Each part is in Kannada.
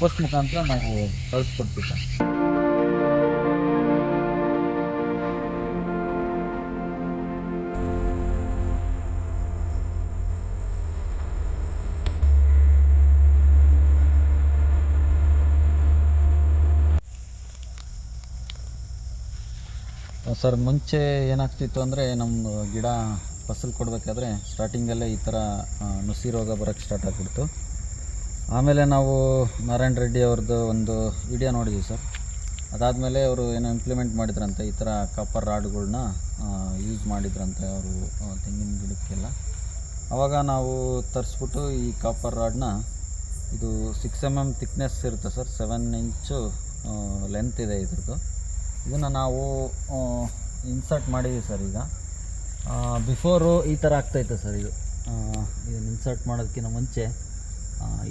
ಪೋಸ್ಟ್ ಮುಖಾಂತರ ನಾವು ಕಳಿಸ್ಕೊಡ್ತೀವಿ ಸರ್. ಸರ್, ಮುಂಚೆ ಏನಾಗ್ತಿತ್ತು ಅಂದರೆ ನಮ್ಮ ಗಿಡ ಫಸಲು ಕೊಡಬೇಕಾದ್ರೆ ಸ್ಟಾರ್ಟಿಂಗಲ್ಲೇ ಈ ಥರ ನುಸಿ ರೋಗ ಬರೋಕ್ಕೆ ಸ್ಟಾರ್ಟ್ ಆಗಿಬಿಡ್ತು. ಆಮೇಲೆ ನಾವು ನಾರಾಯಣ ರೆಡ್ಡಿ ಅವ್ರದ್ದು ಒಂದು ವಿಡಿಯೋ ನೋಡಿದ್ವಿ ಸರ್. ಅದಾದಮೇಲೆ ಅವರು ಏನೋ ಇಂಪ್ಲಿಮೆಂಟ್ ಮಾಡಿದ್ರಂತೆ, ಈ ಥರ ಕಾಪರ್ ರಾಡ್ಗಳನ್ನ ಯೂಸ್ ಮಾಡಿದ್ರಂತೆ ಅವರು ತೆಂಗಿನ ಗಿಡಕ್ಕೆಲ್ಲ. ಆವಾಗ ನಾವು ತರಿಸ್ಬಿಟ್ಟು ಈ ಕಾಪರ್ ರಾಡ್ನ ಇದು ಸಿಕ್ಸ್ ಎಂ ಎಂ ಥಿಕ್ನೆಸ್ ಇರುತ್ತೆ ಸರ್ ಸೆವೆನ್ ಇಂಚು ಲೆಂತ್ ಇದೆ ಇದ್ರದ್ದು. ಇದನ್ನು ನಾವು ಇನ್ಸರ್ಟ್ ಮಾಡಿದ್ವಿ ಸರ್ ಈಗ. ಬಿಫೋರು ಈ ಥರ ಆಗ್ತಾಯಿತ್ತು ಸರ್ ಇದು. ಇದನ್ನು ಇನ್ಸರ್ಟ್ ಮಾಡೋದಕ್ಕಿಂತ ಮುಂಚೆ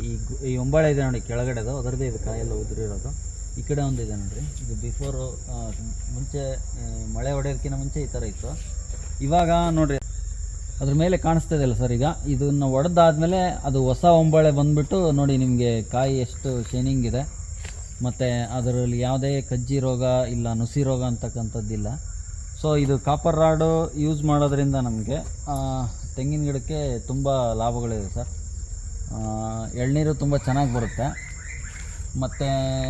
ಈ ಈ ಹೊಂಬಾಳೆ ಇದೆ ನೋಡಿ, ಕೆಳಗಡೆದು, ಅದರದ್ದೇ ಇದು ಕಾಯೆಲ್ಲ ಉದುರಿರೋದು. ಈ ಕಡೆ ಒಂದು ಇದೆ ನೋಡಿರಿ. ಇದು ಬಿಫೋರು ಮುಂಚೆ ಮಳೆ ಹೊಡೆಯೋದಕ್ಕಿಂತ ಮುಂಚೆ ಈ ಥರ ಇತ್ತು. ಇವಾಗ ನೋಡಿರಿ, ಅದ್ರ ಮೇಲೆ ಕಾಣಿಸ್ತಾ ಇದೆಯಲ್ಲ ಸರ್ ಈಗ. ಇದನ್ನು ಒಡೆದಾದ್ಮೇಲೆ ಅದು ಹೊಸ ಒಂಬಾಳೆ ಬಂದ್ಬಿಟ್ಟು ನೋಡಿ ನಿಮಗೆ ಕಾಯಿ ಎಷ್ಟು ಶೈನಿಂಗ್ ಇದೆ. ಮತ್ತು ಅದರಲ್ಲಿ ಯಾವುದೇ ಕಜ್ಜಿ ರೋಗ ಇಲ್ಲ, ನುಸಿ ರೋಗ ಅಂತಕ್ಕಂಥದ್ದಿಲ್ಲ ಸೊ ಇದು ಕಾಪರ್ ರಾಡು ಯೂಸ್ ಮಾಡೋದ್ರಿಂದ ನಮಗೆ ತೆಂಗಿನ ಗಿಡಕ್ಕೆ ತುಂಬ ಲಾಭಗಳಿದೆ ಸರ್. ಎಳ್ನೀರು ತುಂಬ ಚೆನ್ನಾಗಿ ಬರುತ್ತೆ. ಮತ್ತು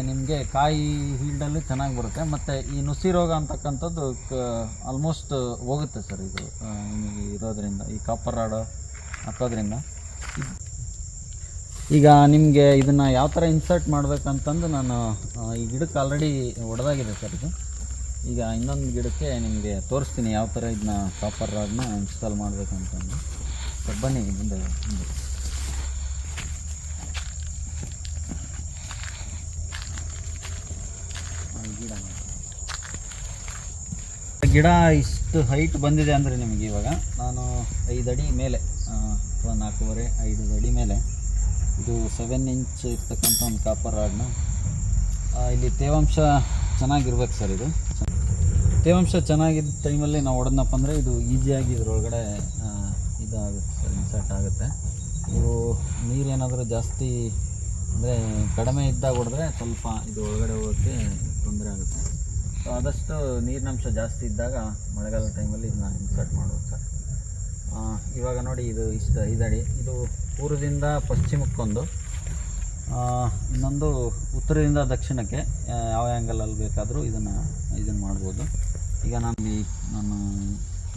ನಿಮಗೆ ಕಾಯಿ ಹೀಲ್ಡಲ್ಲಿ ಚೆನ್ನಾಗಿ ಬರುತ್ತೆ. ಮತ್ತು ಈ ನುಸಿ ರೋಗ ಅಂತಕ್ಕಂಥದ್ದು ಕ ಆಲ್ಮೋಸ್ಟ್ ಹೋಗುತ್ತೆ ಸರ್ ಇದು ನಿಮಗೆ ಇರೋದ್ರಿಂದ, ಈ ಕಾಪರ್ ರಾಡು ಹಾಕೋದ್ರಿಂದ. ಈಗ ನಿಮಗೆ ಇದನ್ನು ಯಾವ ಥರ ಇನ್ಸರ್ಟ್ ಮಾಡಬೇಕಂತಂದು ನಾನು ಈ ಗಿಡಕ್ಕೆ ಆಲ್ರೆಡಿ ಒಡೆದಾಗಿದೆ ಸರ್ ಇದು. ಈಗ ಇನ್ನೊಂದು ಗಿಡಕ್ಕೆ ನಿಮಗೆ ತೋರಿಸ್ತೀನಿ ಯಾವ ಥರ ಇದನ್ನ ಕಾಪರ್ ರಾಡನ್ನ ಇನ್ಸ್ಟಾಲ್ ಮಾಡಬೇಕಂತಂದು. ಬನ್ನಿ ಮುಂದೆ ಮುಂದೆ ಆ, ಈ ಗಿಡ. ಗಿಡ ಇಷ್ಟು ಹೈಟ್ ಬಂದಿದೆ ಅಂದರೆ ನಿಮಗೆ ಇವಾಗ ನಾನು ಐದು ಅಡಿ ಮೇಲೆ ಅಥವಾ ನಾಲ್ಕೂವರೆ, ಐದು ಅಡಿ ಮೇಲೆ, ಇದು ಸೆವೆನ್ ಇಂಚ್ ಇರ್ತಕ್ಕಂಥ ಒಂದು ಕಾಪರ್ ರಾಡ್ನ ಇಲ್ಲಿ ತೇವಾಂಶ ಚೆನ್ನಾಗಿರ್ಬೇಕು ಸರ್ ಇದು ತೇವಾಂಶ ಚೆನ್ನಾಗಿದ್ದ ಟೈಮಲ್ಲಿ ನಾವು ಹೊಡೆದ್ನಪ್ಪ ಅಂದರೆ ಇದು ಈಸಿಯಾಗಿ ಇದರೊಳಗಡೆ ಇದಾಗುತ್ತೆ ಸರ್ ಇನ್ಸರ್ಟ್ ಆಗುತ್ತೆ ನೀವು ನೀರೇನಾದರೂ ಜಾಸ್ತಿ ಅಂದರೆ ಕಡಿಮೆ ಇದ್ದಾಗ ಹೊಡೆದ್ರೆ ಸ್ವಲ್ಪ ಇದು ಒಳಗಡೆ ಹೋಗೋಕ್ಕೆ ತೊಂದರೆ ಆಗುತ್ತೆ. ಸೊ ಆದಷ್ಟು ನೀರಿನಂಶ ಜಾಸ್ತಿ ಇದ್ದಾಗ ಮಳೆಗಾಲದ ಟೈಮಲ್ಲಿ ಇದನ್ನ ಇನ್ಸರ್ಟ್ ಮಾಡೋದು ಸರ್ ಇವಾಗ ನೋಡಿ ಇದು ಇಷ್ಟು ಐದಡಿ ಇದು ಪೂರ್ವದಿಂದ ಪಶ್ಚಿಮಕ್ಕೊಂದು. ಇನ್ನೊಂದು ಉತ್ತರದಿಂದ ದಕ್ಷಿಣಕ್ಕೆ ಯಾವ ಆ್ಯಂಗಲಲ್ಲಿ ಬೇಕಾದರೂ ಇದನ್ನು ಇದನ್ನು ಮಾಡ್ಬೋದು. ಈಗ ನಾನು ಈ ನಾನು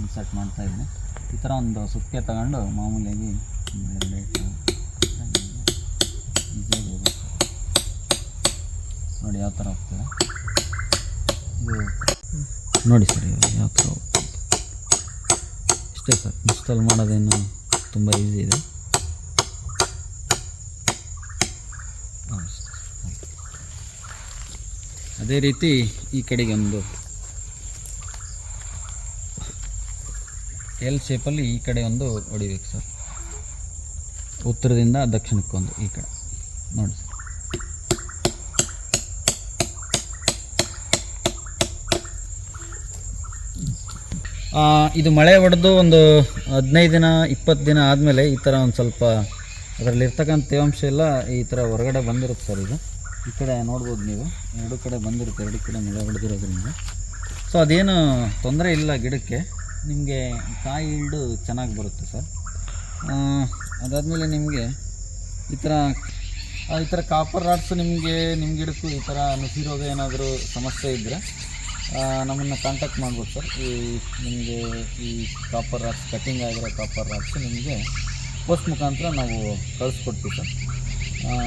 ಇನ್ಸರ್ಟ್ ಮಾಡ್ತಾ ಇದ್ದೀನಿ. ಈ ಥರ ಒಂದು ಸುಕ್ಕೆ ತಗೊಂಡು ಮಾಮೂಲಿಯಾಗಿ ಯಾವ ಥರ ಹೋಗ್ತದೆ ನೋಡಿ ಸರ್ ಯಾವ ಥರ ಇಷ್ಟೇ ಸರ್, ಇನ್ಸ್ಟಾಲ್ ಮಾಡೋದೇನು ತುಂಬ ಈಸಿ ಇದೆ. ಅದೇ ರೀತಿ ಈ ಕಡೆಗೆ ಒಂದು ಎಲ್ ಶೇಪಲ್ಲಿ ಈ ಕಡೆ ಒಂದು ಹೊಡಿಬೇಕು ಸರ್. ಉತ್ತರದಿಂದ ದಕ್ಷಿಣಕ್ಕೊಂದು ಈ ಕಡೆ. ನೋಡಿ ಸರ್. ಇದು ಮಳೆ ಹೊಡೆದು ಒಂದು ಹದಿನೈದು ದಿನ, ಇಪ್ಪತ್ತು ದಿನ ಆದಮೇಲೆ ಈ ಥರ ಒಂದು ಸ್ವಲ್ಪ ಅದರಲ್ಲಿರ್ತಕ್ಕಂಥ ತೇವಾಂಶ ಎಲ್ಲ ಈ ಥರ ಹೊರಗಡೆ ಬಂದಿರುತ್ತೆ ಸರ್ ಇದು. ಈ ಕಡೆ ನೋಡ್ಬೋದು ನೀವು. ಎರಡು ಕಡೆ ಬಂದಿರುತ್ತೆ, ಎರಡು ಕಡೆ ಮಳೆ ಹೊಡೆದಿರೋದ್ರಿಂದ ಸೊ ಅದೇನು ತೊಂದರೆ ಇಲ್ಲ ಗಿಡಕ್ಕೆ. ನಿಮಗೆ ಕಾಯಿ ಇಲ್ಡು ಚೆನ್ನಾಗಿ ಬರುತ್ತೆ ಸರ್. ಅದಾದಮೇಲೆ ನಿಮಗೆ ಈ ಥರ ಈ ಥರ ಕಾಪರ್ ರಾಡ್ಸ್ ನಿಮಗೆ ನಿಮ್ಮ ಗಿಡಕ್ಕೂ ಈ ಥರ ನುಸಿ ರೋಗ ಏನಾದರೂ ಸಮಸ್ಯೆ ಇದ್ದರೆ ನಮ್ಮನ್ನು ಕಾಂಟ್ಯಾಕ್ಟ್ ಮಾಡ್ಬೋದು ಸರ್ ಈ ನಿಮಗೆ ಈ ಕಾಪರ್ ರಾಕ್ಸ್ ಕಟ್ಟಿಂಗ್ ಆಗಿರೋ ಕಾಪರ್ ರಾಕ್ಸ್ ನಿಮಗೆ ಪೋಸ್ಟ್ ಮುಖಾಂತರ ನಾವು ಕಳಿಸ್ಕೊಡ್ತೀವಿ ಸರ್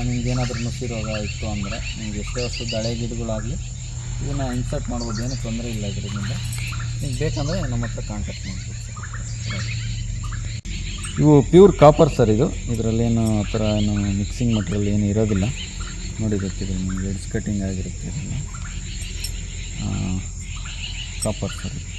ನಿಮ್ಗೆ ಏನಾದರೂ ನುಸಿ ರೋಗ ಇತ್ತು ಅಂದರೆ ನಿಮ್ಗೆ ಎಷ್ಟೇ ವರ್ಷದ ಹಳೆ ಗಿಡಗಳಾಗಲಿ ಇದನ್ನು ಇನ್ಸರ್ಟ್ ಮಾಡ್ಬೋದು, ಏನೂ ತೊಂದರೆ ಇಲ್ಲ ಇದರಿಂದ. ನಿಮ್ಗೆ ಬೇಕಂದರೆ ನಮ್ಮ ಹತ್ರ ಕಾಂಟ್ಯಾಕ್ಟ್ ಮಾಡ್ಬೋದು ಸರ್ ಇವು ಪ್ಯೂರ್ ಕಾಪರ್ ಸರ್ ಇದು. ಇದರಲ್ಲೇನು ಆ ಥರ ಏನು ಮಿಕ್ಸಿಂಗ್ ಮಟ್ರಿಯಲ್ ಏನು ಇರೋದಿಲ್ಲ. ನೋಡಿ ಗೊತ್ತಿದೆ ನಿಮಗೆ ಎಡ್ಸ್ ಕಟ್ಟಿಂಗ್ ಆಗಿರುತ್ತೆ ಇದೆಲ್ಲ. ಕಾಪರ್ ಸರ್ ಇದು